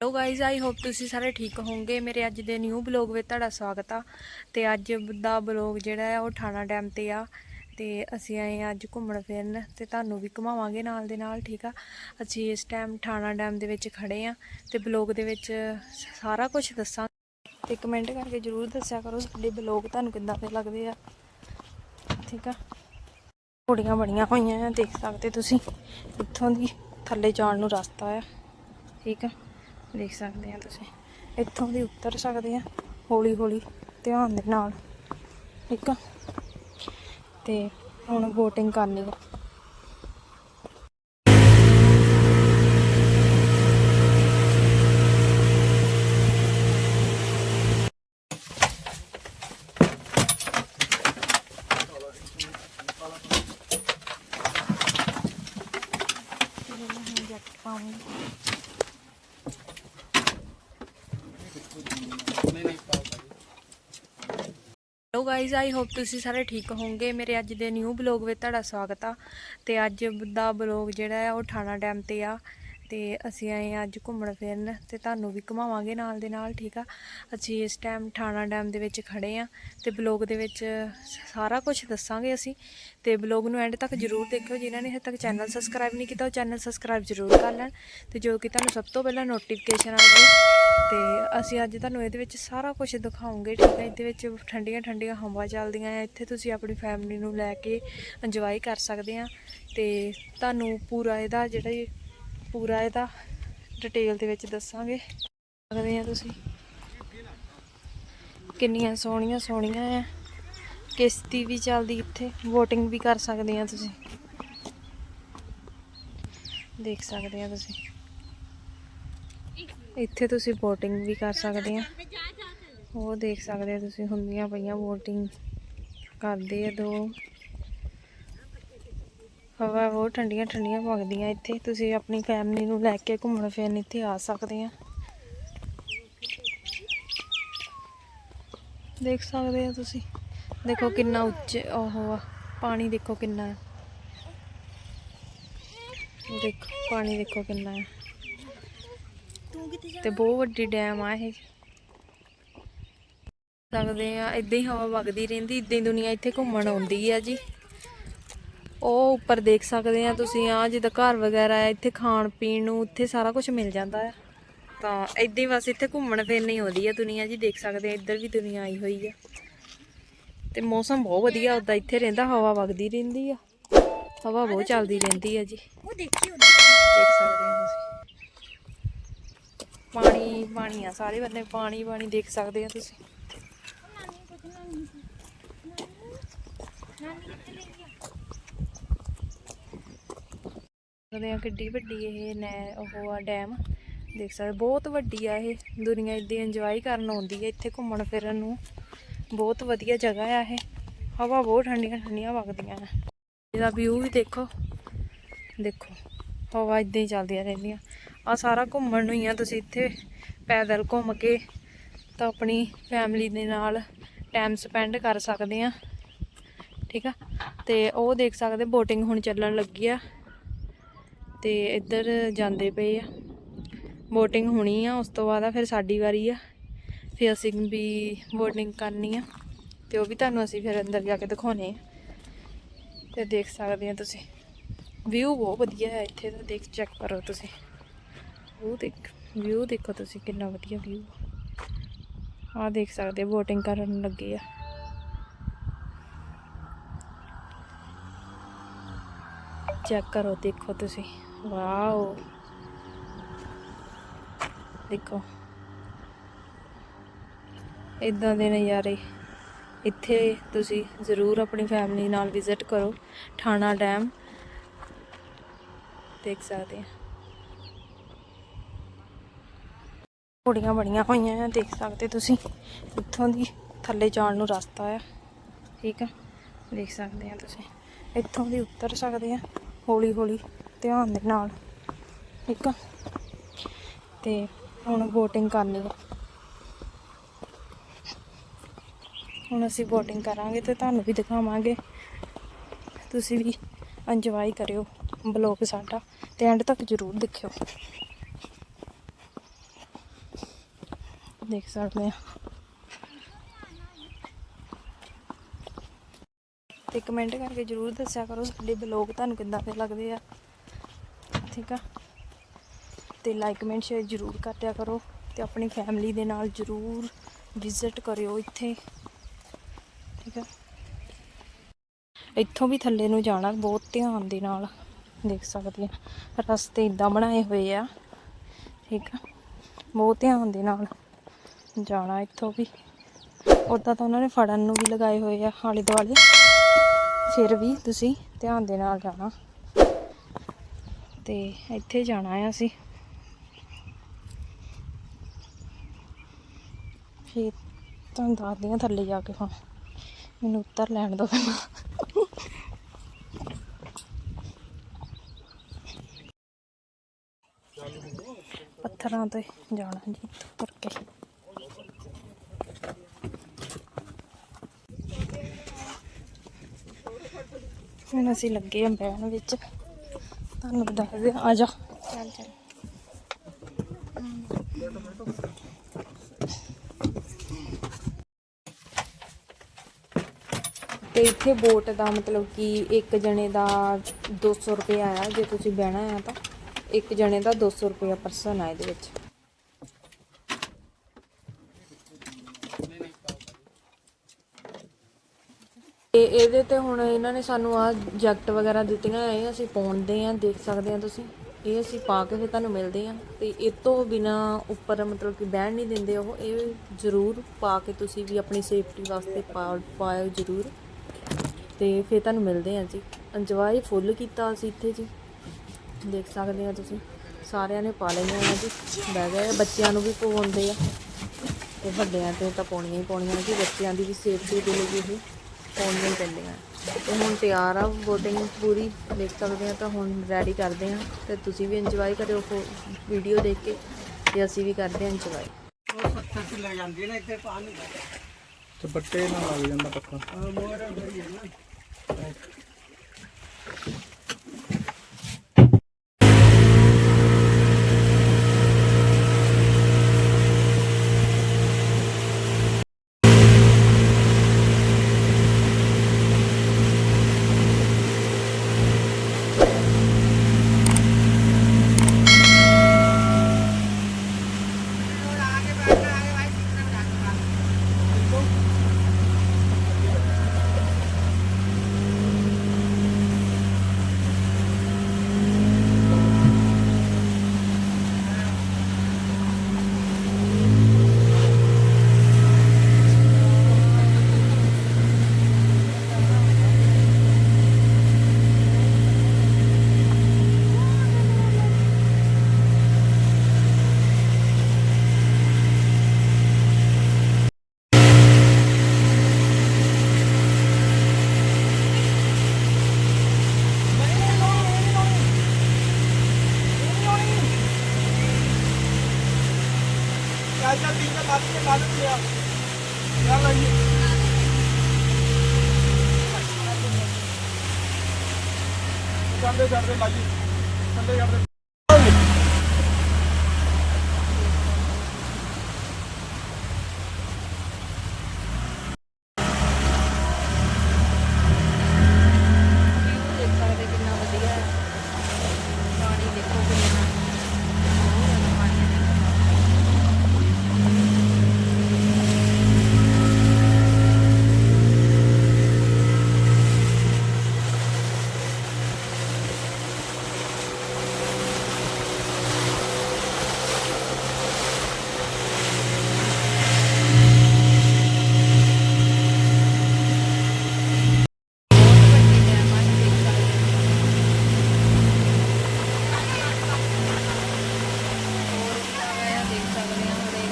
Hello guys I hope ਤੁਸੀਂ ਸਾਰੇ ਠੀਕ ਹੋਵੋਗੇ। ਮੇਰੇ ਅੱਜ ਦੇ ਨਿਊ ਬਲੌਗ ਵਿੱਚ ਤੁਹਾਡਾ ਸਵਾਗਤ ਆ। ਤੇ ਅੱਜ ਦਾ ਬਲੌਗ ਜਿਹੜਾ ਹੈ, ਉਹ ਠਾਣਾ ਡੈਮ ਤੇ ਆ। ਤੇ ਅਸੀਂ ਆਏ ਹਾਂ ਅੱਜ ਘੁੰਮਣ ਫਿਰਨ। ਤੇ ਤੁਹਾਨੂੰ ਵੀ ਘੁਮਾਵਾਂਗੇ ਨਾਲ ਦੇ ਨਾਲ, ਠੀਕ ਆ? ਅਸੀਂ ਇਸ ਟਾਈਮ ਠਾਣਾ ਡੈਮ ਦੇ ਵਿੱਚ ਖੜੇ ਆ ਤੇ ਬਲੌਗ ਦੇ ਵਿੱਚ ਸਾਰਾ ਕੁਝ ਦੱਸਾਂ ਤੇ ਕਮੈਂਟ ਕਰਕੇ ਜਰੂਰ ਦੱਸਿਆ ਕਰੋ, ਸਾਡੇ ਬਲੌਗ ਤੁਹਾਨੂੰ ਕਿੱਦਾਂ ਦੇ ਲੱਗਦੇ ਆ। ਠੀਕ ਆ? ਕੁੜੀਆਂ ਬਣੀਆਂ ਹੋਈਆਂ ਆ, ਦੇਖ ਸਕਦੇ ਤੁਸੀਂ। ਇੱਥੋਂ ਦੀ ਥੱਲੇ ਜਾਣ ਨੂੰ ਰਸਤਾ ਆ। ਠੀਕ ਆ? ਦੇਖ ਸਕਦੇ ਆ ਤੁਸੀਂ। ਇੱਥੋਂ ਦੀ ਉਤਰ ਸਕਦੇ ਆ, ਹੌਲੀ ਹੌਲੀ, ਧਿਆਨ ਦੇ ਨਾਲ। ਠੀਕ ਆ? ਤੇ ਹੁਣ VOTING ਕਰਨੀ ਆ ਜੈਕਟ ਪਾਉਂਗੀ ਹੈਲੋ ਗਾਇਜ਼ ਆਈ ਹੋਪ ਤੁਸੀਂ ਸਾਰੇ ਠੀਕ ਹੋਵੋਗੇ। ਮੇਰੇ ਅੱਜ ਦੇ ਨਿਊ ਬਲੌਗ ਵਿੱਚ ਤੁਹਾਡਾ ਸਵਾਗਤ ਆ। ਤੇ ਅੱਜ ਦਾ ਬਲੌਗ ਜਿਹੜਾ ਹੈ, ਉਹ ਠਾਣਾ ਡੈਮ ਤੇ ਆ। ਤੇ ਅਸੀਂ ਆਏ ਹਾਂ ਅੱਜ ਘੁੰਮਣ ਫਿਰਨ ਤੇ ਤੁਹਾਨੂੰ ਵੀ ਘੁਮਾਵਾਂਗੇ ਨਾਲ ਦੇ ਨਾਲ, ਠੀਕ ਆ? ਅਸੀਂ ਇਸ ਟਾਈਮ ਠਾਣਾ ਡੈਮ ਦੇ ਵਿੱਚ ਖੜੇ ਆ ਤੇ ਬਲੌਗ ਦੇ ਵਿੱਚ ਸਾਰਾ ਕੁਝ ਦੱਸਾਂਗੇ ਅਸੀਂ। ਤੇ ਬਲੌਗ ਨੂੰ ਐਂਡ ਤੱਕ ਜਰੂਰ ਦੇਖਿਓ। ਜਿਨ੍ਹਾਂ ਨੇ ਹਜੇ ਤੱਕ ਚੈਨਲ ਸਬਸਕ੍ਰਾਈਬ ਨਹੀਂ ਕੀਤਾ, ਉਹ ਚੈਨਲ ਸਬਸਕ੍ਰਾਈਬ ਜਰੂਰ ਕਰ ਲੈਣ। ਤੇ ਜੋ ਕਿ ਤੁਹਾਨੂੰ ਸਭ ਤੋਂ ਪਹਿਲਾਂ ਨੋਟੀਫਿਕੇਸ਼ਨ ਆ ਜਾਵੇ ਤੇ ਅਸੀਂ ਅੱਜ ਤੁਹਾਨੂੰ ਇਹਦੇ ਵਿੱਚ ਸਾਰਾ ਕੁਝ ਦਿਖਾਉਂਗੇ, ਠੀਕ ਹੈ? ਇਹਦੇ ਵਿੱਚ ਠੰਡੀਆਂ ਠੰਡੀਆਂ ਹਵਾ ਚੱਲਦੀਆਂ ਆ। ਇੱਥੇ ਤੁਸੀਂ ਆਪਣੀ ਫੈਮਿਲੀ ਨੂੰ ਲੈ ਕੇ ਇੰਜੋਏ ਕਰ ਸਕਦੇ ਆ ਤੇ ਤੁਹਾਨੂੰ ਪੂਰਾ ਇਹਦਾ ਜਿਹੜਾ ਇਹ ਪੂਰਾ ਇਹਦਾ ਡਿਟੇਲ ਦੇ ਵਿੱਚ ਦੱਸਾਂਗੇ। ਸਕਦੇ ਆ ਤੁਸੀਂ ਕਿੰਨੀਆਂ ਸੋਹਣੀਆਂ ਸੋਹਣੀਆਂ ਆ। ਕਿਸ਼ਤੀ ਵੀ ਚੱਲਦੀ ਇੱਥੇ। VOTING ਵੀ ਕਰ ਸਕਦੇ ਆ ਤੁਸੀਂ। ਦੇਖ ਸਕਦੇ ਆ ਤੁਸੀਂ। ਇੱਥੇ ਤੁਸੀਂ ਬੋਟਿੰਗ ਵੀ ਕਰ ਸਕਦੇ ਆ। ਉਹ ਦੇਖ ਸਕਦੇ ਆ ਤੁਸੀਂ, ਹੁੰਦੀਆਂ ਪਈਆਂ ਬੋਟਿੰਗ ਕਰਦੇ ਆ ਦੋ। ਹਵਾ ਬਹੁਤ ਠੰਡੀਆਂ ਠੰਡੀਆਂ ਵਗਦੀਆਂ ਇੱਥੇ। ਤੁਸੀਂ ਆਪਣੀ ਫੈਮਿਲੀ ਨੂੰ ਲੈ ਕੇ ਘੁੰਮਣ ਫਿਰਨ ਇੱਥੇ ਆ ਸਕਦੇ ਆ। ਦੇਖ ਸਕਦੇ ਆ ਤੁਸੀਂ। ਦੇਖੋ ਕਿੰਨਾ ਉੱਚੇ ਉਹ ਆ। ਪਾਣੀ ਦੇਖੋ ਕਿੰਨਾ ਹੈ ਦੇਖੋ, ਪਾਣੀ ਦੇਖੋ ਕਿੰਨਾ ਹੈ ਤੇ ਬਹੁਤ ਵੱਡੀ ਡੈਮ ਆ ਇਹ। ਸਕਦੇ ਆ ਇਦਾਂ ਹੀ ਹਵਾ ਵਗਦੀ ਰਹਿੰਦੀ ਇਦਾਂ ਹੀ ਦੁਨੀਆ ਇੱਥੇ ਘੁੰਮਣ ਆਉਂਦੀ ਆ ਜੀ। ਉਹ ਉੱਪਰ ਦੇਖ ਸਕਦੇ ਆ ਤੁਸੀਂ ਆ ਜਿੱਦਾਂ ਘਰ ਵਗੈਰਾ ਹੈ ਇੱਥੇ ਖਾਣ ਪੀਣ ਨੂੰ ਉੱਥੇ ਸਾਰਾ ਕੁਝ ਮਿਲ ਜਾਂਦਾ ਆ। ਤਾਂ ਇਦਾਂ ਹੀ ਬਸ ਇੱਥੇ ਘੁੰਮਣ ਫਿਰਨ ਹੀ ਆਉਂਦੀ ਆ ਦੁਨੀਆ ਜੀ ਦੇਖ ਸਕਦੇ ਆ ਇੱਧਰ ਵੀ ਦੁਨੀਆ ਆਈ ਹੋਈ ਆ। ਤੇ ਮੌਸਮ ਬਹੁਤ ਵਧੀਆ ਉਦਾਂ ਇੱਥੇ ਰਹਿੰਦਾ ਹਵਾ ਵਗਦੀ ਰਹਿੰਦੀ ਆ। ਹਵਾ ਬਹੁਤ ਚੱਲਦੀ ਰਹਿੰਦੀ ਆ ਜੀ। ਉਹ ਦੇਖੀ ਦੇਖ ਸਕਦੇ ਆ। ਪਾਣੀ ਪਾਣੀ ਆ ਸਾਰੇ ਬੰਨੇ ਪਾਣੀ ਪਾਣੀ ਦੇਖ ਸਕਦੇ ਆ ਤੁਸੀਂ। ਸਕਦੇ ਆ ਕਿੱਡੀ ਵੱਡੀ ਇਹ ਨੈ, ਉਹ ਆ ਡੈਮ। ਦੇਖ ਸਕਦੇ, ਬਹੁਤ ਵੱਡੀ ਆ ਇਹ। ਦੁਨੀਆ ਇੱਦਾਂ ਇੰਜੋਏ ਕਰਨ ਆਉਂਦੀ ਹੈ ਇੱਥੇ ਘੁੰਮਣ ਫਿਰਨ ਨੂੰ। ਬਹੁਤ ਵਧੀਆ ਜਗ੍ਹਾ ਆ ਇਹ। ਹਵਾ ਬਹੁਤ ਠੰਡੀਆਂ ਠੰਡੀਆਂ ਵਗਦੀਆਂ ਆ। ਇਹਦਾ ਵਿਊ ਵੀ ਦੇਖੋ। ਦੇਖੋ, ਹਵਾ ਇਦਾਂ ਹੀ ਚੱਲਦੀਆਂ ਰਹਿੰਦੀਆਂ। ਆ ਸਾਰਾ ਘੁੰਮਣ ਨੂੰ ਹੀ ਆ, ਤੁਸੀਂ ਇੱਥੇ ਪੈਦਲ ਘੁੰਮ ਕੇ ਤਾਂ ਆਪਣੀ ਫੈਮਿਲੀ ਦੇ ਨਾਲ ਟਾਈਮ ਸਪੈਂਡ ਕਰ ਸਕਦੇ ਆ। ਠੀਕ ਆ? ਤੇ ਉਹ ਦੇਖ ਸਕਦੇ ਬੋਟਿੰਗ ਹੁਣ ਚੱਲਣ ਲੱਗੀ ਆ। ਤੇ ਇੱਧਰ ਜਾਂਦੇ ਪਏ ਆ। ਬੋਟਿੰਗ ਹੋਣੀ ਆ, ਉਸ ਤੋਂ ਬਾਅਦ ਆ ਫਿਰ ਸਾਡੀ ਵਾਰੀ ਆ। ਫਿਰ ਅਸੀਂ ਵੀ ਬੋਟਿੰਗ ਕਰਨੀ ਆ। ਤੇ ਉਹ ਵੀ ਤੁਹਾਨੂੰ ਅਸੀਂ ਫਿਰ ਅੰਦਰ ਜਾ ਕੇ ਦਿਖਾਉਣੇ ਆ। ਤੇ ਦੇਖ ਸਕਦੇ ਆ ਤੁਸੀਂ। ਵਿਊ ਬਹੁਤ ਵਧੀਆ ਹੈ ਇੱਥੇ ਦਾ, ਦੇਖ ਚੈੱਕ ਕਰੋ ਤੁਸੀਂ। ਉਹ ਦੇਖ ਵਿਊ ਦੇਖੋ ਤੁਸੀਂ ਕਿੰਨਾ ਵਧੀਆ ਵਿਊ ਆ। ਦੇਖ ਸਕਦੇ ਬੋਟਿੰਗ ਕਰਨ ਲੱਗੇ ਆ। ਚੈੱਕ ਕਰੋ, ਦੇਖੋ ਤੁਸੀਂ। ਵਾਓ ਦੇਖੋ। ਇਦਾਂ ਦੇ ਨਜ਼ਾਰੇ। ਇੱਥੇ ਤੁਸੀਂ ਜ਼ਰੂਰ ਆਪਣੀ ਫੈਮਿਲੀ ਨਾਲ ਵਿਜ਼ਿਟ ਕਰੋ, ਠਾਣਾ ਡੈਮ ਦੇਖ ਸਕਦੇ ਆ। ਕੁੜੀਆਂ ਬਣੀਆਂ ਹੋਈਆਂ ਆ, ਦੇਖ ਸਕਦੇ ਤੁਸੀਂ। ਇੱਥੋਂ ਦੀ ਥੱਲੇ ਜਾਣ ਨੂੰ ਰਸਤਾ ਆ। ਠੀਕ ਆ? ਦੇਖ ਸਕਦੇ ਆ ਤੁਸੀਂ। ਇੱਥੋਂ ਦੀ ਉਤਰ ਸਕਦੇ ਆ ਹੌਲੀ ਹੌਲੀ ਧਿਆਨ ਦੇ ਨਾਲ। ਠੀਕ ਆ? ਤੇ ਹੁਣ VOTING ਕਰਨੀ ਆ। ਹੁਣ ਅਸੀਂ VOTING ਕਰਾਂਗੇ ਤੇ ਤੁਹਾਨੂੰ ਵੀ ਦਿਖਾਵਾਂਗੇ। ਤੁਸੀਂ ਵੀ ਇੰਜੋਏ ਕਰਿਓ ਬਲੌਗ ਸਾਡਾ, ਤੇ ਐਂਡ ਤੱਕ ਜਰੂਰ ਦੇਖਿਓ। ਦੇਖ ਸਕਦੇ ਆ ਤੇ ਕਮੈਂਟ ਕਰਕੇ ਜਰੂਰ ਦੱਸਿਆ ਕਰੋ, ਸਾਡੇ ਬਲੌਗ ਤੁਹਾਨੂੰ ਕਿੱਦਾਂ ਦੇ ਲੱਗਦੇ ਆ। ਠੀਕ ਆ? ਤੇ ਲਾਈਕ ਕਮੈਂਟ ਸ਼ੇਅਰ ਜਰੂਰ ਕਰਿਆ ਕਰੋ ਤੇ ਆਪਣੀ ਫੈਮਿਲੀ ਦੇ ਨਾਲ ਜਰੂਰ ਵਿਜ਼ਿਟ ਕਰਿਓ ਇੱਥੇ। ਠੀਕ ਆ? ਇੱਥੋਂ ਵੀ ਥੱਲੇ ਨੂੰ ਜਾਣਾ, ਬਹੁਤ ਧਿਆਨ ਦੇ ਨਾਲ ਦੇਖ ਸਕਦੇ ਆ। ਰਸਤੇ ਇਦਾਂ ਬਣਾਏ ਹੋਏ ਆ। ਠੀਕ ਆ? ਬਹੁਤ ਧਿਆਨ ਦੇ ਨਾਲ। ਜਾਣਾ ਇੱਥੋਂ ਵੀ। ਉਦਾਂ ਤਾਂ ਉਹਨਾਂ ਨੇ ਫੜਨ ਨੂੰ ਵੀ ਲਗਾਏ ਹੋਏ ਆ ਆਲੇ ਦੁਆਲੇ। ਫਿਰ ਵੀ ਤੁਸੀਂ ਧਿਆਨ ਦੇ ਨਾਲ ਜਾਣਾ। ਤੇ ਇੱਥੇ ਜਾਣਾ ਆ ਅਸੀਂ। ਫਿਰ ਤੁਹਾਨੂੰ ਦੱਸਦੀ ਹਾਂ ਥੱਲੇ ਜਾ ਕੇ ਹੁਣ। ਮੈਨੂੰ ਉੱਤਰ ਲੈਣ ਦਿਓ ਪਹਿਲਾਂ। ਪੱਥਰਾਂ ਤੇ ਜਾਣਾ ਜੀ ਤੁਰ ਕੇ। ਹੁਣ ਅਸੀਂ ਲੱਗੇ ਹਾਂ ਬਹਿਣ ਵਿੱਚ। ਤੁਹਾਨੂੰ ਦੱਸਦੇ ਆ ਜਾ। ਚੱਲ ਚੱਲ ਤੇ ਇੱਥੇ ਬੋਟ ਦਾ ਮਤਲਬ ਕਿ ਇੱਕ ਜਣੇ ਦਾ 200 ਰੁਪਏ ਆ ਜੇ ਤੁਸੀਂ ਬਹਿਣਾ ਆ ਤਾਂ। ਇੱਕ ਜਣੇ ਦਾ 200 ਰੁਪਏ ਪਰਸਨ ਆ ਇਹਦੇ ਵਿੱਚ। ਤੇ ਇਹਦੇ ਤੇ ਹੁਣ ਇਹਨਾਂ ਨੇ ਸਾਨੂੰ ਆ ਜੈਕਟ ਵਗੈਰਾ ਦਿੱਤੀਆਂ, ਇਹ ਅਸੀਂ ਪਾਉਂਦੇ ਆ ਦੇਖ ਸਕਦੇ ਆ ਤੁਸੀਂ। ਇਹ ਅਸੀਂ ਪਾ ਕੇ ਫਿਰ ਤੁਹਾਨੂੰ ਮਿਲਦੇ ਆ ਤੇ ਇਹ ਤੋਂ ਬਿਨਾ ਉੱਪਰ ਮਤਲਬ ਕਿ ਬਹਿਣ ਨਹੀਂ ਦਿੰਦੇ ਉਹ, ਇਹ ਜ਼ਰੂਰ ਪਾ ਕੇ ਤੁਸੀਂ ਵੀ ਆਪਣੀ ਸੇਫਟੀ ਵਾਸਤੇ ਪਾ- ਪਾਇਓ ਜ਼ਰੂਰ। ਤੇ ਫਿਰ ਤੁਹਾਨੂੰ ਮਿਲਦੇ ਆ ਜੀ। ਇੰਜੋਏ ਫੁੱਲ ਕੀਤਾ ਅਸੀਂ ਇੱਥੇ ਜੀ। ਦੇਖ ਸਕਦੇ ਆ ਤੁਸੀਂ। ਸਾਰਿਆਂ ਨੇ ਪਾ ਲਈਆਂ ਆ ਜੀ। ਬਹਿ ਗਏ ਬੱਚਿਆਂ ਨੂੰ ਵੀ ਪਵਾਉਂਦੇ ਆ। ਤੇ ਵੱਡਿਆਂ ਤੇ ਤਾਂ ਪਾਉਣੀਆਂ ਹੀ ਪਾਉਣੀਆਂ ਜੀ। ਬੱਚਿਆਂ ਦੀ ਵੀ ਸੇਫਟੀ ਦੇ ਲਈ ਇਹ। ਪਾਉਣੀਆਂ ਹੀ ਪੈਂਦੀਆਂ ਤੇ ਹੁਣ ਤਿਆਰ ਆ ਬੋਟਿੰਗ ਪੂਰੀ ਦੇਖ ਸਕਦੇ ਆ ਤਾਂ ਹੁਣ ਰੈਡੀ ਕਰਦੇ ਆ ਤੇ ਤੁਸੀਂ ਵੀ ਇੰਜੋਏ ਕਰਿਓ ਵੀਡੀਓ ਦੇਖ ਕੇ ਤੇ ਅਸੀਂ ਵੀ ਕਰਦੇ ਆ ਇੰਜੋਏ ਦੁਪੱਟੇ ਨਾਲ ਲੱਗ ਜਾਂਦਾ ਪੱਖਾ ਜਾਂਦੇ ਜਾਂਦੇ ਲਾਜੀ ਥੱਲੇ ਜਾਂਦੇ ਵਿਊ ਦੇਖ ਸਕਦੇ ਕਿੰਨਾ ਵਧੀਆ ਹੈ ਪਾਣੀ ਦੇਖੋ ਕਿੰਨਾ ਬਹੁਤ ਜ਼ਿਆਦਾ ਪਾਣੀ ਹੈ ਬਹੁਤ ਵੱਡੀ ਡੈਮ ਆ ਦੇਖ ਸਕਦੇ ਹੋ ਹੋਰ ਵੀ ਆ ਗਿਆ ਦੇਖ ਸਕਦੇ ਆ ਬੜੇ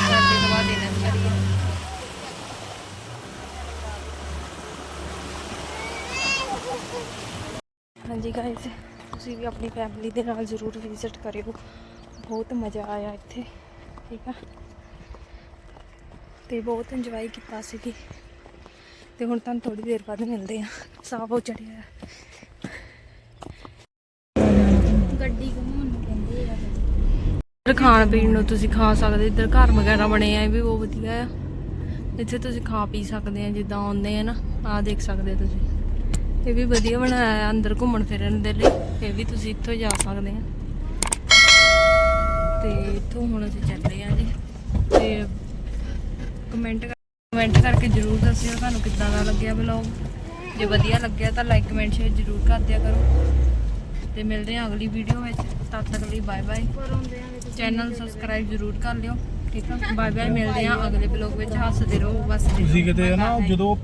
ਸਾਡੇ ਤੋਂ ਬਾਅਦ ਇਹਨਾਂ ਦੀ ਆ ਹਾਂਜੀ ਗਾਇਸ ਤੁਸੀਂ ਵੀ ਆਪਣੀ ਫੈਮਿਲੀ ਦੇ ਨਾਲ ਜ਼ਰੂਰ ਵਿਜ਼ਿਟ ਕਰਿਓ। ਬਹੁਤ ਮਜ਼ਾ ਆਇਆ ਇੱਥੇ, ਠੀਕ ਆ? ਤੇ ਬਹੁਤ ਇੰਜੋਏ ਕੀਤਾ ਸੀ ਤੇ ਹੁਣ ਤੁਹਾਨੂੰ ਥੋੜੀ ਦੇਰ ਬਾਅਦ ਮਿਲਦੇ ਆ। ਸਾਹ ਬਹੁਤ ਚੜਿਆ ਗੱਡੀ ਘੁਮਾਉਣ ਕਹਿੰਦੇ ਆ। ਇੱਧਰ ਖਾਣ ਪੀਣ ਨੂੰ ਤੁਸੀਂ ਖਾ ਸਕਦੇ, ਇੱਧਰ ਘਰ ਵਗੈਰਾ ਬਣੇ ਆ, ਇਹ ਵੀ ਬਹੁਤ ਵਧੀਆ ਆ। ਇੱਥੇ ਤੁਸੀਂ ਖਾ ਪੀ ਸਕਦੇ ਆ, ਜਿੱਦਾਂ ਆਉਂਦੇ ਆ ਨਾ ਆ ਦੇਖ ਸਕਦੇ ਤੁਸੀਂ। ਇਹ ਵੀ ਵਧੀਆ ਬਣਾਇਆ ਆ ਅੰਦਰ ਘੁੰਮਣ ਫਿਰਨ ਦੇ ਲਈ। ਇਹ ਵੀ ਤੁਸੀਂ ਇੱਥੋਂ ਜਾ ਸਕਦੇ ਆ। ਤੇ ਇੱਥੋਂ ਹੁਣ ਅਸੀਂ ਚੱਲੇ ਆ ਜੀ। ਤੇ ਕਮੈਂਟ ਕਮੈਂਟ ਕਰਕੇ ਜਰੂਰ ਦੱਸਿਓ ਤੁਹਾਨੂੰ ਕਿੱਦਾਂ ਦਾ ਲੱਗਿਆ ਵਲੌਗ ਜੇ ਵਧੀਆ ਲੱਗਿਆ ਤਾਂ ਲਾਈਕ ਕਮੈਂਟ ਸ਼ੇਅਰ ਜਰੂਰ ਕਰ ਦਿਆ ਕਰੋ। ਤੇ ਮਿਲਦੇ ਹਾਂ ਅਗਲੀ ਵੀਡੀਓ ਵਿੱਚ। ਤਦ ਤੱਕ ਲਈ ਬਾਏ ਬਾਏ ਚੈਨਲ ਸਬਸਕ੍ਰਾਈਬ ਜਰੂਰ ਕਰ ਲਿਓ। ਠੀਕ ਆ? ਬਾਏ ਬਾਏ ਮਿਲਦੇ ਹਾਂ ਅਗਲੇ ਵਲੌਗ ਵਿੱਚ। ਹੱਸਦੇ ਰਹੋ ਬਸ ਤੁਸੀਂ ਕਿਤੇ ਨਾ ਜਦੋਂ